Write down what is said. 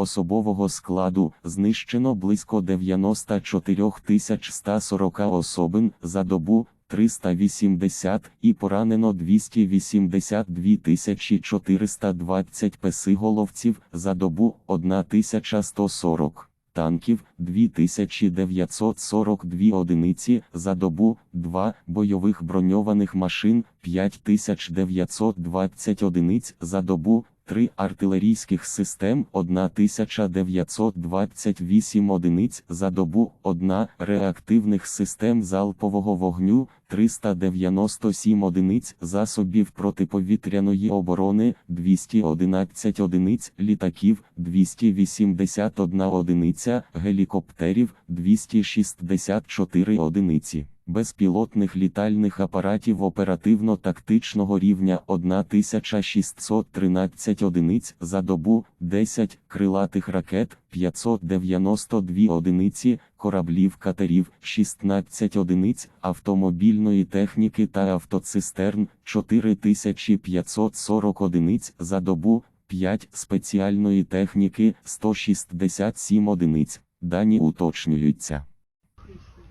Особового складу знищено близько 94 140 особин за добу 380 і поранено 282 420 песиголовців за добу 1140 танків 2942 одиниці за добу, 2 бойових броньованих машин 5920 одиниць за добу, 3 артилерійських систем 1928 одиниць за добу, 1 реактивних систем залпового вогню 397 одиниць засобів протиповітряної оборони 211 одиниць літаків 281 одиниця гелікоптерів 264 одиниці. Безпілотних літальних апаратів оперативно-тактичного рівня 1613 одиниць за добу, 10 крилатих ракет, 592 одиниці, кораблів катерів, 16 одиниць, автомобільної техніки та автоцистерн, 4540 одиниць за добу, 5 спеціальної техніки, 167 одиниць. Дані уточнюються.